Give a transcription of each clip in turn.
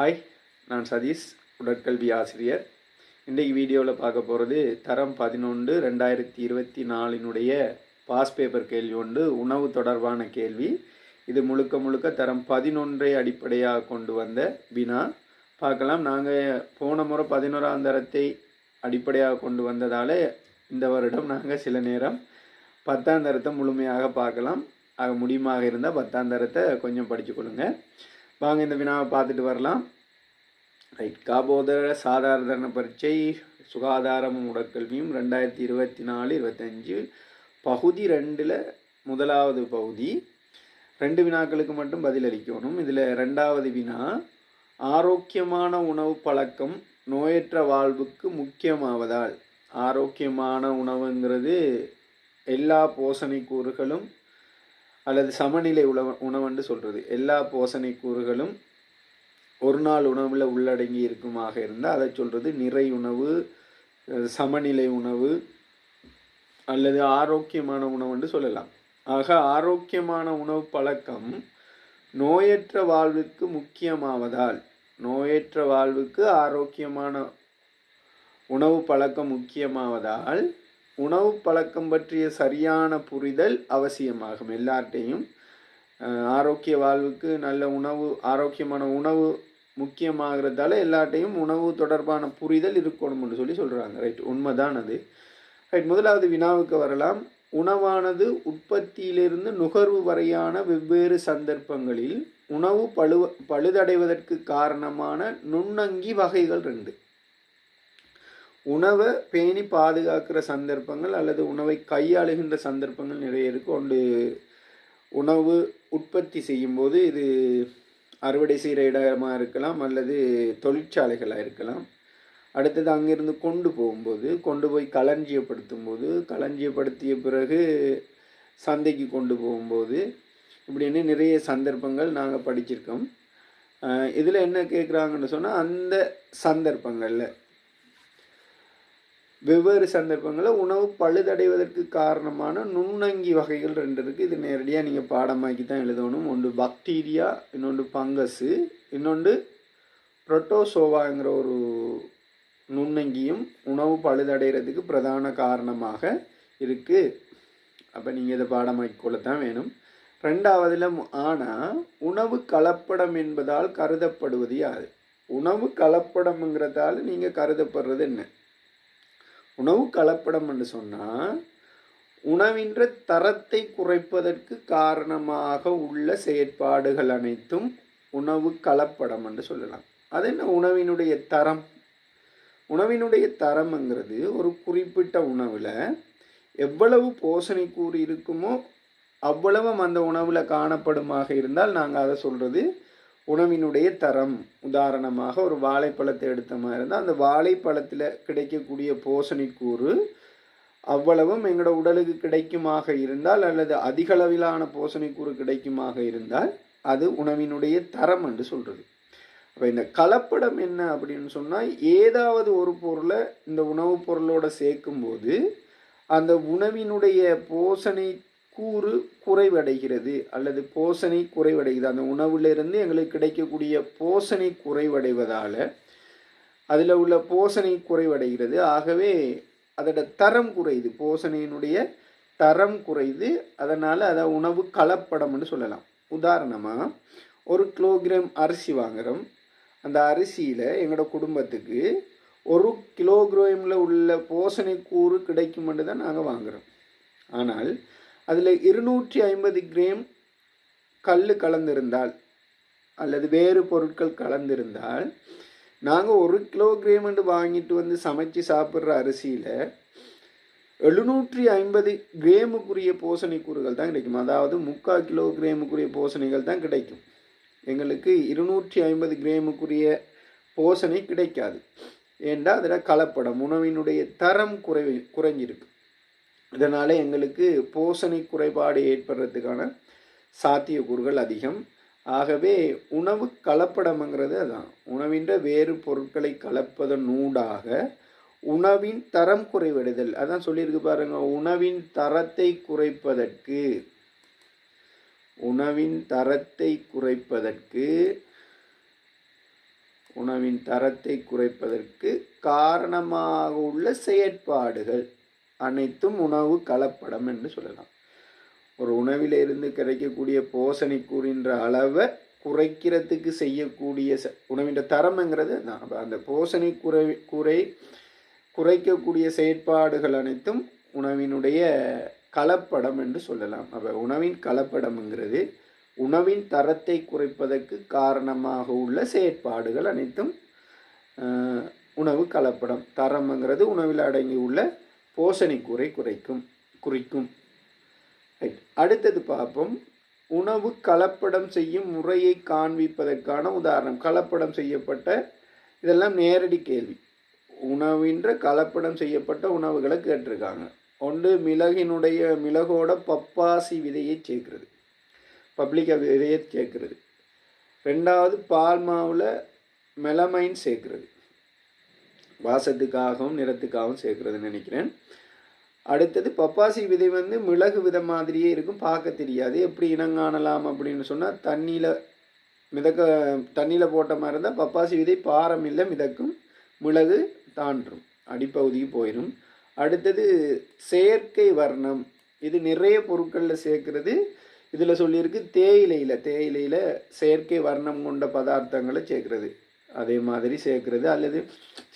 Hi நான் சதீஷ் உடற்கல்வி ஆசிரியர். இன்றைக்கு வீடியோவில் பார்க்க போகிறது தரம் பதினொன்று ரெண்டாயிரத்தி இருபத்தி நாலினுடைய பாஸ் பேப்பர் கேள்வி ஒன்று உணவு தொடர்பான கேள்வி. இது முழுக்க முழுக்க தரம் பதினொன்றை அடிப்படையாக கொண்டு வந்த வினா. பார்க்கலாம் நாங்கள் போன முறை பதினோராம் தரத்தை அடிப்படையாக கொண்டு வந்ததால் இந்த வருடம் நாங்கள் சில நேரம் பத்தாம் தரத்தை முழுமையாக பார்க்கலாம். ஆக முடியுமாக இருந்தால் பத்தாம் தரத்தை கொஞ்சம் படித்து கொடுங்க வாங்க இந்த வினாவை பார்த்துட்டு வரலாம். ரைட். காபோதர சாதாரண பரீட்சை சுகாதாரமும் உடற்கல்வியும் ரெண்டாயிரத்தி இருபத்தி நாலு இருபத்தஞ்சு பகுதி ரெண்டில் முதலாவது பகுதி. ரெண்டு வினாக்களுக்கு மட்டும் பதிலளிக்கணும் இதில் ரெண்டாவது வினா ஆரோக்கியமான உணவு பழக்கம் நோயற்ற வாழ்வுக்கு முக்கியமாவதால். ஆரோக்கியமான உணவுங்கிறது எல்லா போஷணை கூறுகளும் அல்லது சமநிலை உணவு உணவுன்னு சொல்கிறது எல்லா போசணை கூறுகளும் ஒரு நாள் உணவில் உள்ளடங்கி இருக்குமாக இருந்தால் அதை சொல்கிறது நிறை உணவு சமநிலை உணவு அல்லது ஆரோக்கியமான உணவுன்னு சொல்லலாம். ஆக ஆரோக்கியமான உணவு பழக்கம் நோயற்ற வாழ்வுக்கு முக்கியமாவதால் நோயற்ற வாழ்வுக்கு ஆரோக்கியமான உணவு பழக்கம் முக்கியமாவதால் உணவு பழக்கம் பற்றிய சரியான புரிதல் அவசியமாகும் எல்லார்ட்டையும். ஆரோக்கிய வாழ்வுக்கு நல்ல உணவு ஆரோக்கியமான உணவு முக்கியமாகிறதால எல்லார்ட்டையும் உணவு தொடர்பான புரிதல் இருக்கணும்னு சொல்லி சொல்கிறாங்க ரைட் உண்மைதான் அது. ரைட் முதலாவது வினாவுக்கு வரலாம். உணவானது உற்பத்தியிலிருந்து நுகர்வு வரையான வெவ்வேறு சந்தர்ப்பங்களில் உணவு பழு பழுதடைவதற்கு காரணமான நுண்ணங்கி வகைகள் ரெண்டு. உணவை பேணி பாதுகாக்கிற சந்தர்ப்பங்கள் அல்லது உணவை கையாளுகின்ற சந்தர்ப்பங்கள் நிறைய இருக்கு. ஒன்று உணவு உற்பத்தி செய்யும்போது இது அறுவடை செய்கிற இடமாக இருக்கலாம் அல்லது தொழிற்சாலைகளாக இருக்கலாம். அடுத்தது அங்கிருந்து கொண்டு போகும்போது கொண்டு போய் களஞ்சியப்படுத்தும் போது களஞ்சியப்படுத்திய பிறகு சந்தைக்கு கொண்டு போகும்போது இப்படின்னு நிறைய சந்தர்ப்பங்கள் நாங்கள் படிச்சிருக்கோம். இதில் என்ன கேட்குறாங்கன்னு சொன்னால் அந்த சந்தர்ப்பங்களில் வெவ்வேறு சந்தர்ப்பங்களில் உணவு பழுதடைவதற்கு காரணமான நுண்ணங்கி வகைகள் ரெண்டு இருக்குது இது நேரடியாக நீங்கள் பாடமாக்கி தான் எழுதணும். ஒன்று பாக்டீரியா இன்னொன்று பங்கஸு இன்னொன்று புரோட்டோசோவாங்கிற ஒரு நுண்ணங்கியும் உணவு பழுதடைகிறதுக்கு பிரதான காரணமாக இருக்குது அப்போ நீங்கள் இதை பாடமாக்கிக்கொள்ள தான் வேணும். ரெண்டாவதில் ஆனால் உணவு கலப்படம் என்பதால் கருதப்படுவது யாது உணவு கலப்படம்ங்கிறதால நீங்கள் கருதப்படுறது என்ன? உணவு கலப்படம் என்று சொன்னால் உணவின்ற தரத்தை குறைப்பதற்கு காரணமாக உள்ள செயற்பாடுகள் அனைத்தும் உணவு கலப்படம் என்று சொல்லலாம். அது என்ன? உணவினுடைய தரம். உணவினுடைய தரம்ங்கிறது ஒரு குறிப்பிட்ட உணவில் எவ்வளவு போஷணை கூறு இருக்குமோ அவ்வளவும் அந்த உணவில் காணப்படுமாக இருந்தால் நாங்கள் அதை சொல்கிறது உணவினுடைய தரம். உதாரணமாக ஒரு வாழைப்பழத்தை எடுத்த மாதிரி இருந்தால் அந்த வாழைப்பழத்தில் கிடைக்கக்கூடிய போஷணைக்கூறு அவ்வளவும் எங்களோட உடலுக்கு கிடைக்குமாக இருந்தால் அல்லது அதிகளவிலான அளவிலான கிடைக்குமாக இருந்தால் அது உணவினுடைய தரம் என்று சொல்கிறது அப்போ இந்த கலப்படம் என்ன அப்படின்னு சொன்னால் ஏதாவது ஒரு பொருளை இந்த உணவுப் பொருளோடு சேர்க்கும்போது அந்த உணவினுடைய போஷணை கூறு குறைவடைகிறது அல்லது போஷணை குறைவடைகிறது. அந்த உணவிலிருந்து எங்களுக்கு கிடைக்கக்கூடிய போஷணை குறைவடைவதால் அதில் உள்ள போஷணை குறைவடைகிறது. ஆகவே அதோட தரம் குறையுது. போஷணையினுடைய தரம் குறையுது. அதனால் அதை உணவு கலப்படம்னு சொல்லலாம். உதாரணமாக ஒரு கிலோகிராம் அரிசி வாங்குகிறோம் அந்த அரிசியில் எங்களோட குடும்பத்துக்கு ஒரு கிலோகிராமில் உள்ள போஷணை கூறு கிடைக்குமென்று தான் நாங்கள் வாங்குகிறோம் ஆனால் அதில் இருநூற்றி ஐம்பது கிராம் கல் கலந்திருந்தால் அல்லது வேறு பொருட்கள் கலந்திருந்தால் நாங்கள் ஒரு கிலோகிராம் என்று வாங்கிட்டு வந்து சமைச்சு சாப்பிட்ற அரிசியில் எழுநூற்றி ஐம்பது கிராமுக்குரிய போஷணைக்கூறுகள் தான் கிடைக்கும். அதாவது முக்கால் கிலோ கிரேமுக்குரிய போஷணைகள் தான் கிடைக்கும். எங்களுக்கு இருநூற்றி ஐம்பது கிராமுக்குரிய போஷணை கிடைக்காது. ஏண்டா அதில் கலப்படம் உணவினுடைய தரம் குறை குறைஞ்சிருக்கு. இதனால் எங்களுக்கு போஷணை குறைபாடு ஏற்படுறதுக்கான சாத்தியக்கூறுகள் அதிகம். ஆகவே உணவு கலப்படம்ங்கிறது அதான். உணவின்ற வேறு பொருட்களை கலப்பதனூடாக உணவின் தரம் குறைவடைதல். அதான் சொல்லியிருக்கு பாருங்க. உணவின் தரத்தை குறைப்பதற்கு உணவின் தரத்தை குறைப்பதற்கு உணவின் தரத்தை குறைப்பதற்கு காரணமாக உள்ள செயற்பாடுகள். அனைத்தும் உணவு கலப்படம் என்று சொல்லலாம். ஒரு உணவிலிருந்து கிடைக்கக்கூடிய போசணி கூறின்ற அளவை குறைக்கிறதுக்கு செய்யக்கூடிய ச உணவின் தரம்ங்கிறது தான். அந்த போசணி குறை குறை குறைக்கக்கூடிய செயற்பாடுகள் அனைத்தும் உணவினுடைய கலப்படம் என்று சொல்லலாம். அப்போ உணவின் கலப்படம்ங்கிறது உணவின் தரத்தை குறைப்பதற்கு காரணமாக உள்ள செயற்பாடுகள் அனைத்தும் உணவு கலப்படம். தரம்ங்கிறது உணவில் அடங்கியுள்ள போஷணை குறை குறைக்கும் குறிக்கும். ரைட் அடுத்தது பார்ப்போம். உணவு கலப்படம் செய்யும் முறையை காண்பிப்பதற்கான உதாரணம். கலப்படம் செய்யப்பட்ட இதெல்லாம் நேரடி கேள்வி. உணவின்ற கலப்படம் செய்யப்பட்ட உணவுகளை கேட்டிருக்காங்க. ஒன்று மிளகினுடைய மிளகோட பப்பாசி விதையை சேர்க்கிறது. பப்ளிக் விதையை சேர்க்கிறது. ரெண்டாவது பால் மாவில் மெலமைன் சேர்க்கிறது. வாசத்துக்காகவும் நிறத்துக்காகவும் சேர்க்குறதுன்னு நினைக்கிறேன். அடுத்தது பப்பாசி விதை வந்து மிளகு விதை மாதிரியே இருக்கும் பார்க்க தெரியாது. எப்படி இனங்காணலாம் அப்படின்னு சொன்னால் தண்ணியில் மிதக்க தண்ணியில் போட்ட மாதிரி இருந்தால் பப்பாசி விதை பாரம் இல்லை மிதக்கும். மிளகு தாண்டும் அடிப்பகுதிக்கு போயிடும் அடுத்தது செயற்கை வர்ணம். இது நிறைய பொருட்களில் சேர்க்கறது. இதில் சொல்லியிருக்கு தேயிலையில் தேயிலையில் செயற்கை வர்ணம் கொண்ட பதார்த்தங்களை சேர்க்குறது. அதே மாதிரி சேர்க்கறது. அல்லது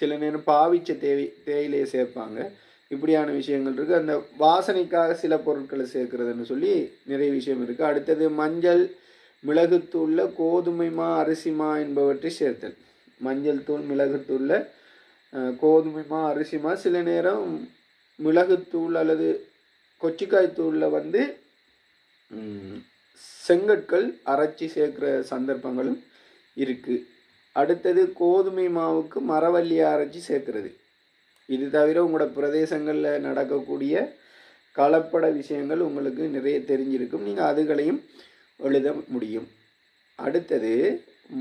சில நேரம் பாவிச்ச தேவை தேயிலையை சேர்ப்பாங்க. இப்படியான விஷயங்கள் இருக்குது அந்த வாசனைக்காக சில பொருட்களை சேர்க்குறதுன்னு சொல்லி நிறைய விஷயம் இருக்குது அடுத்தது மஞ்சள் மிளகுத்தூளில் கோதுமை மா என்பவற்றை சேர்த்தல். மஞ்சள் தூள் மிளகுத்தூளில் கோதுமைமா கோதுமை மா சில நேரம் மிளகுத்தூள் அல்லது கொச்சிக்காய் தூளில் வந்து செங்கற்கள் அரைச்சி சேர்க்குற சந்தர்ப்பங்களும் இருக்குது அடுத்தது கோதுமை மாவுக்கு மரவள்ளியை அரைச்சி சேர்க்குறது. இது தவிர உங்களோட பிரதேசங்களில் நடக்கக்கூடிய கலப்பட விஷயங்கள் உங்களுக்கு நிறைய தெரிஞ்சிருக்கும். நீங்கள் அதுகளையும் எழுத முடியும். அடுத்தது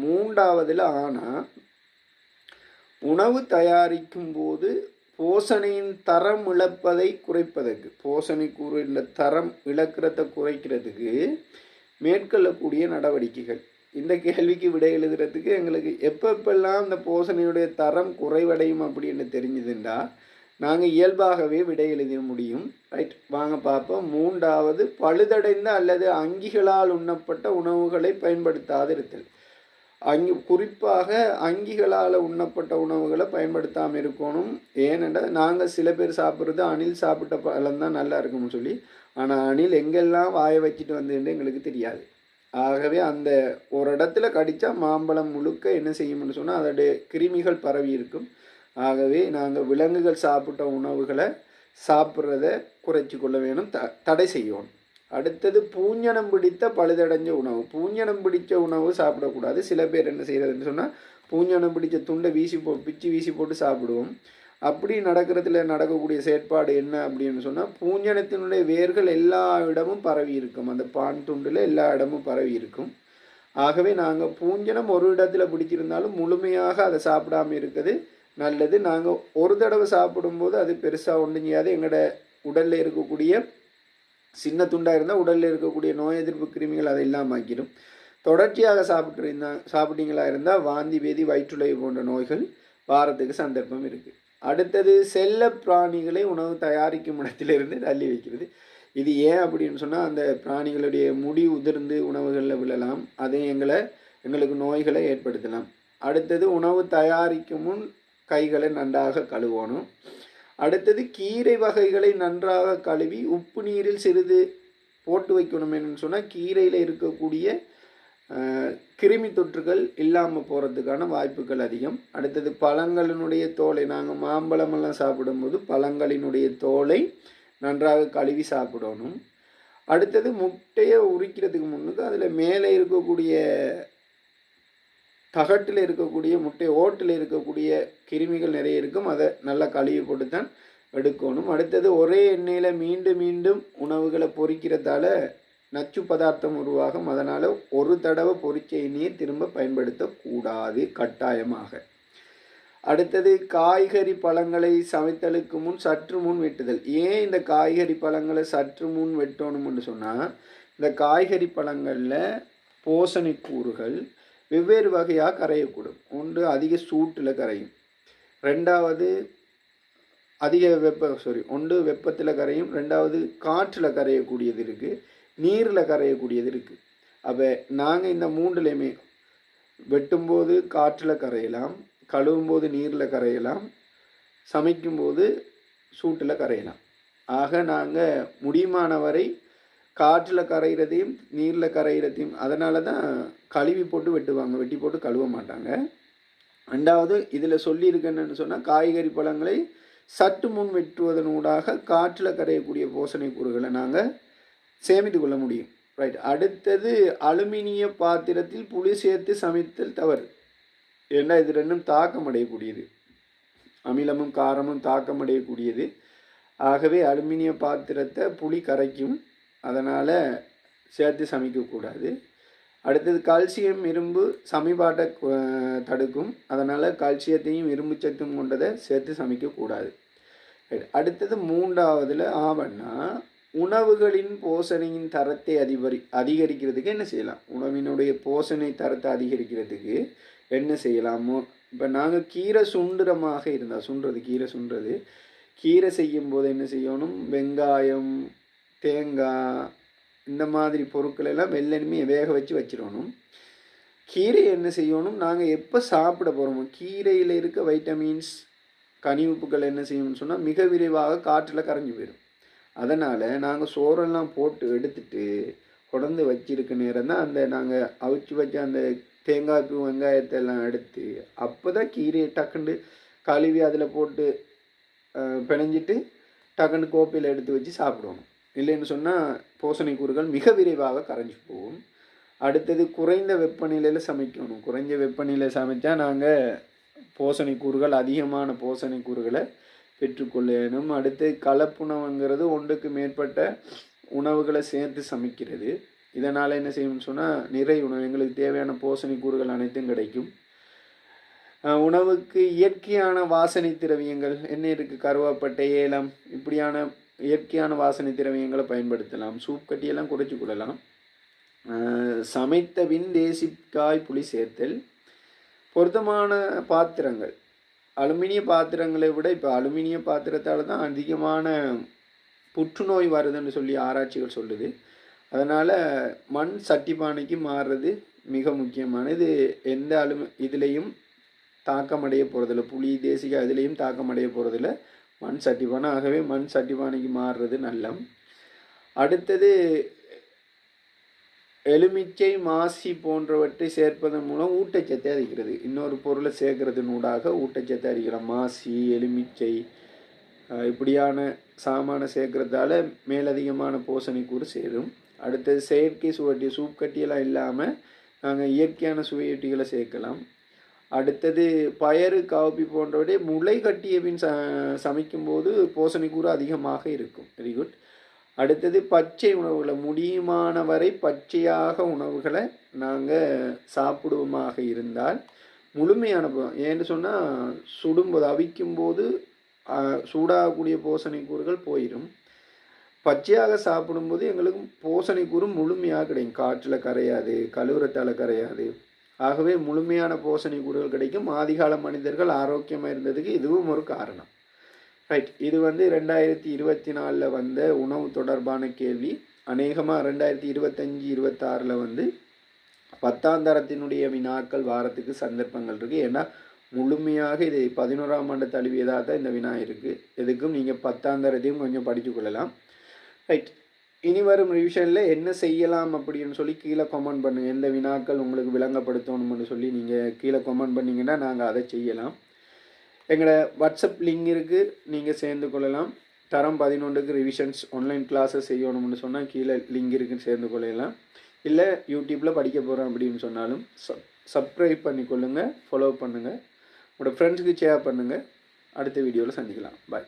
மூன்றாவதில் ஆனால் உணவு தயாரிக்கும் போது போசணையின் தரம் இழப்பதை குறைப்பதற்கு போசணை கூறுகின்ற தரம் இழக்கிறத குறைக்கிறதுக்கு மேற்கொள்ளக்கூடிய நடவடிக்கைகள். இந்த கேள்விக்கு விடை எழுதுறதுக்கு எங்களுக்கு எப்பப்பெல்லாம் இந்த போசணையுடைய தரம் குறைவடையும் அப்படின்னு தெரிஞ்சதுண்டா நாங்கள் இயல்பாகவே விடை எழுத முடியும். ரைட் வாங்க பார்ப்போம். மூன்றாவது பழுதடைந்த அல்லது அங்கிகளால் உண்ணப்பட்ட உணவுகளை பயன்படுத்தாது இருத்தல் அங்கி குறிப்பாக அங்கிகளால் உண்ணப்பட்ட உணவுகளை பயன்படுத்தாமல் இருக்கணும். ஏனென்றால் நாங்கள் சில பேர் சாப்பிட்றது அணில் சாப்பிட்ட பழம் தான் நல்லா இருக்கும்னு சொல்லி ஆனால் அணில் எங்கெல்லாம் வாயை வச்சுட்டு வந்ததுன்னு எங்களுக்கு தெரியாது. ஆகவே அந்த ஒரு இடத்துல கடித்தா மாம்பழம் முழுக்க என்ன செய்யும்னு சொன்னால் அதோடைய கிருமிகள் பரவி இருக்கும். ஆகவே நாங்கள் விலங்குகள் சாப்பிட்ட உணவுகளை சாப்பிட்றத குறைச்சி கொள்ள வேணும் த தடை செய்யணும். அடுத்தது பூஞ்சனம் பிடித்த பழுதடைஞ்ச உணவு. பூஞ்சனம் பிடித்த உணவு சாப்பிடக்கூடாது. சில பேர் என்ன செய்கிறதுன்னு சொன்னால் பூஞ்சனம் பிடித்த துண்டை வீசி போ பிச்சு வீசி போட்டு சாப்பிடுவோம். அப்படி நடக்கிறதுல நடக்கக்கூடிய செயற்பாடு என்ன அப்படின்னு சொன்னால் பூஞ்சனத்தினுடைய வேர்கள் எல்லா இடமும் பரவி இருக்கும். அந்த பான் துண்டில் எல்லா இடமும் பரவி இருக்கும். ஆகவே நாங்கள் பூஞ்சனம் ஒரு இடத்துல பிடிச்சிருந்தாலும் முழுமையாக அதை சாப்பிடாம இருக்குது நல்லது. நாங்கள் ஒரு தடவை சாப்பிடும்போது அது பெருசாக ஒன்றும் செய்யாது. எங்களோட உடலில் இருக்கக்கூடிய சின்ன துண்டாக இருந்தால் உடலில் இருக்கக்கூடிய நோய் எதிர்ப்பு கிருமிகள் அதை இல்லாமல் ஆக்கிடும் தொடர்ச்சியாக சாப்பிட்டு இருந்தா சாப்பிட்டீங்களா இருந்தால் வாந்தி பேதி வயிற்றுலை போன்ற நோய்கள் வாரத்துக்கு சந்தர்ப்பம் இருக்குது அடுத்தது செல்ல பிராணிகளை உணவு தயாரிக்கும் இடத்திலிருந்து தள்ளி வைக்கிறது. இது ஏன் அப்படின்னு சொன்னால் அந்த பிராணிகளுடைய முடி உதிர்ந்து உணவுகளில் விழலாம். அதை எங்களை எங்களுக்கு நோய்களை ஏற்படுத்தலாம். அடுத்தது உணவு தயாரிக்கும் முன் கைகளை நன்றாக கழுவணும். அடுத்தது கீரை வகைகளை நன்றாக கழுவி உப்பு நீரில் சிறிது போட்டு வைக்கணும். என்னன்னு சொன்னால் கீரையில் இருக்கக்கூடிய கிருமி தொற்றுகள் இல்லாமல் போகிறதுக்கான வாய்ப்புகள் அதிகம். அடுத்தது பழங்களினுடைய தோலை நாங்கள் மாம்பழமெல்லாம் சாப்பிடும்போது பழங்களினுடைய தோலை நன்றாக கழுவி சாப்பிடணும். அடுத்தது முட்டையை உரிக்கிறதுக்கு முன்னுக்கு அதில் மேலே இருக்கக்கூடிய தகட்டில் இருக்கக்கூடிய முட்டை ஓட்டில் இருக்கக்கூடிய கிருமிகள் நிறைய இருக்கும். அதை நல்லா கழுவி போட்டு தான் எடுக்கணும். அடுத்தது ஒரே எண்ணெயில் மீண்டும் மீண்டும் உணவுகளை பொறிக்கிறதால நச்சு பதார்த்தம் உருவாகும். அதனால் ஒரு தடவை பொரிச்ச எண்ணெயை திரும்ப பயன்படுத்தக்கூடாது கட்டாயமாக. அடுத்தது காய்கறி பழங்களை சமைத்தலுக்கு முன் சற்று முன் வெட்டுதல். ஏன் இந்த காய்கறி பழங்களை சற்று முன் வெட்டணும்னு சொன்னால் இந்த காய்கறி பழங்களில் போசணை கூறுகள் வெவ்வேறு வகையாக கரையக்கூடும். ஒன்று அதிக சூட்டில் கரையும். ரெண்டாவது அதிக வெப்ப சாரி ஒன்று வெப்பத்தில் கரையும். ரெண்டாவது காற்றில் கரையக்கூடியது இருக்குது நீரில் கரையக்கூடியது இருக்குது அப்போ நாங்கள் இந்த மூன்றுலேயுமே வெட்டும்போது காற்றில் கரையலாம் கழுவும் போது நீரில் கரையலாம் சமைக்கும்போது சூட்டில் கரையலாம். ஆக நாங்கள் முடியுமான வரை காற்றில் கரைகிறதையும் நீரில் கரைகிறதையும் அதனால தான் கழுவி போட்டு வெட்டுவாங்க. வெட்டி போட்டு கழுவ மாட்டாங்க. ரெண்டாவது இதில் சொல்லியிருக்கேன்னு சொன்னால் காய்கறி பழங்களை சற்று முன் வெட்டுவதனூடாக காற்றில் கரையக்கூடிய போசனை கூறுகளை நாங்கள் சேமித்து கொள்ள முடியும். ரைட் அடுத்தது அலுமினிய பாத்திரத்தில் புளி சேர்த்து சமைத்தல் தவறு. ஏன்னா இது ரெண்டும் தாக்கம் அடையக்கூடியது அமிலமும் காரமும் தாக்கம் அடையக்கூடியது ஆகவே அலுமினிய பாத்திரத்தை புளி கரைக்கும். அதனால் சேர்த்து சமைக்கக்கூடாது அடுத்தது கால்சியம் இரும்பு சமிபாட்டை தடுக்கும். அதனால் கால்சியத்தையும் இரும்பு சத்தும் கொண்டதை சேர்த்து சமைக்கக்கூடாது அடுத்தது மூன்றாவதில் ஆவன்னா உணவுகளின் போஷணையின் தரத்தை அதிபரி அதிகரிக்கிறதுக்கு என்ன செய்யலாம்? உணவினுடைய போஷணை தரத்தை அதிகரிக்கிறதுக்கு என்ன செய்யலாமோ? இப்போ நாங்கள் கீரை சுண்டுறமாக இருந்தால் சுண்டுறது கீரை சுண்டுறது கீரை செய்யும் போது என்ன செய்யணும்? வெங்காயம் தேங்காய் இந்த மாதிரி பொருட்கள் எல்லாம் வெள்ளனுமே வேக வச்சு வச்சிடணும். கீரை என்ன செய்யணும்? நாங்கள் எப்போ சாப்பிட போகிறோமோ கீரையில் இருக்க வைட்டமின்ஸ் கனிவுப்புகள் என்ன செய்யணும்னு சொன்னால் மிக விரைவாக காற்றில் கரைஞ்சி போயிடும். அதனால் நாங்கள் சோறெல்லாம் போட்டு எடுத்துட்டு கொடந்து வச்சிருக்க நேரம் தான் அந்த நாங்கள் அவிச்சு வச்ச அந்த தேங்காய் பூ வெங்காயத்தை எல்லாம் எடுத்து அப்போ தான் கீரையை டக்குண்டு கழுவி அதில் போட்டு பிணைஞ்சிட்டு டக்குன்னு கோப்பையில் எடுத்து வச்சு சாப்பிடுவோம் இல்லைன்னு சொன்னால் போசணை கூறுகள் மிக விரைவாக கரைஞ்சி போகும். அடுத்தது குறைந்த வெப்பநிலையில் சமைக்கணும். குறைஞ்ச வெப்பநிலையில் சமைச்சா நாங்கள் போசணை கூறுகள் அதிகமான போசணை கூறுகளை பெற்றுக்கொள்ளணும் அடுத்து கலப்புணவுங்கிறது ஒன்றுக்கு மேற்பட்ட உணவுகளை சேர்த்து சமைக்கிறது. இதனால் என்ன செய்யணும்னு சொன்னால் நிறை உணவு எங்களுக்கு தேவையான போசணை கூறுகள் அனைத்தும் கிடைக்கும். உணவுக்கு இயற்கையான வாசனை திரவியங்கள் என்ன இருக்குது கருவாப்பட்டை ஏலம் இப்படியான இயற்கையான வாசனை திரவியங்களை பயன்படுத்தலாம். சூப் கட்டியெல்லாம் குறைச்சி கொள்ளலாம். சமைத்த பின் தேசிக்காய் புளி சேர்த்தல் பொருத்தமான பாத்திரங்கள் அலுமினிய பாத்திரங்களை விட இப்போ அலுமினிய பாத்திரத்தால் தான் அதிகமான புற்றுநோய் வருதுன்னு சொல்லி ஆராய்ச்சிகள் சொல்லுது. அதனால் மண் சட்டி பானைக்கு மாறுறது மிக முக்கியமானது எந்த அலுமி இதுலேயும் தாக்கமடைய போகிறதில்ல புளி தேசிகா இதுலேயும் தாக்கமடைய போகிறதில்ல மண் சட்டி பானை ஆகவே மண் சட்டி பானைக்கு மாறுறது நல்லம். அடுத்தது எலுமிச்சை மாசி போன்றவற்றை சேர்ப்பதன் மூலம் ஊட்டச்சத்தை அரிக்கிறது இன்னொரு பொருளை சேர்க்கறதுனூடாக ஊட்டச்சத்தை அதிகலாம் மாசி எலுமிச்சை இப்படியான சாமான சேர்க்கறதால மேலதிகமான போசணைக்கூறு சேரும். அடுத்தது செயற்கை சுவட்டி சூப் கட்டியெல்லாம் இல்லாமல் நாங்கள் இயற்கையான சுவையொட்டிகளை சேர்க்கலாம். அடுத்தது பயறு காப்பி போன்றவற்றை முளை கட்டிய பின் ச சமைக்கும்போது போசணைக்கூறு அதிகமாக இருக்கும். வெரி குட் அடுத்தது பச்சை உணவுகளை முடியுமான வரை பச்சையாக உணவுகளை நாங்கள் சாப்பிடுவோமாக இருந்தால் முழுமையான ஏன்னு சொன்னால் சுடும்போது அவிக்கும்போது சூடாகக்கூடிய போசனை கூறுகள் போயிடும் பச்சையாக சாப்பிடும்போது எங்களுக்கு போசனை கூறு முழுமையாக கிடைக்கும். காற்றில் கரையாது கழுவுறத்தால் கரையாது. ஆகவே முழுமையான போசனை கூறுகள் கிடைக்கும். ஆதிகால மனிதர்கள் ஆரோக்கியமாக இருந்ததுக்கு இதுவும் ஒரு காரணம். ரைட் இது வந்து ரெண்டாயிரத்தி இருபத்தி நாலில் வந்த உணவு தொடர்பான கேள்வி. அநேகமாக ரெண்டாயிரத்தி இருபத்தஞ்சி இருபத்தாறில் வந்து பத்தாம் தரத்தினுடைய வினாக்கள் வாரத்துக்கு சந்தர்ப்பங்கள் இருக்குது ஏன்னா முழுமையாக இது பதினோராம் ஆண்டு தழுவியதாக தான் இந்த வினா இருக்குது எதுக்கும் நீங்கள் பத்தாம் தரத்தையும் கொஞ்சம் படித்து கொள்ளலாம். ரைட் இனி வரும் ரிவிஷனில் என்ன செய்யலாம் அப்படின்னு சொல்லி கீழே கமெண்ட் பண்ணுங்கள் எந்த வினாக்கள் உங்களுக்கு விளங்கப்படுத்தணும்னு சொல்லி நீங்கள் கீழே கமெண்ட் பண்ணிங்கன்னா நாங்கள் அதை செய்யலாம். எங்களோட வாட்ஸ்அப் லிங்க் இருக்குது நீங்கள் சேர்ந்து கொள்ளலாம். தரம் பதினொன்றுக்கு ரிவிஷன்ஸ் ஆன்லைன் கிளாஸஸ் செய்யணும்னு சொன்னால் கீழே லிங்க் இருக்குன்னு சேர்ந்து கொள்ளலாம். இல்லை யூடியூப்பில் படிக்க போகிறோம் அப்படின்னு சொன்னாலும் சப் சப்ஸ்கிரைப் பண்ணிக்கொள்ளுங்கள் ஃபாலோ பண்ணுங்கள் உங்களோட ஃப்ரெண்ட்ஸுக்கு ஷேர் பண்ணுங்கள் அடுத்த வீடியோவில் சந்திக்கலாம். பாய்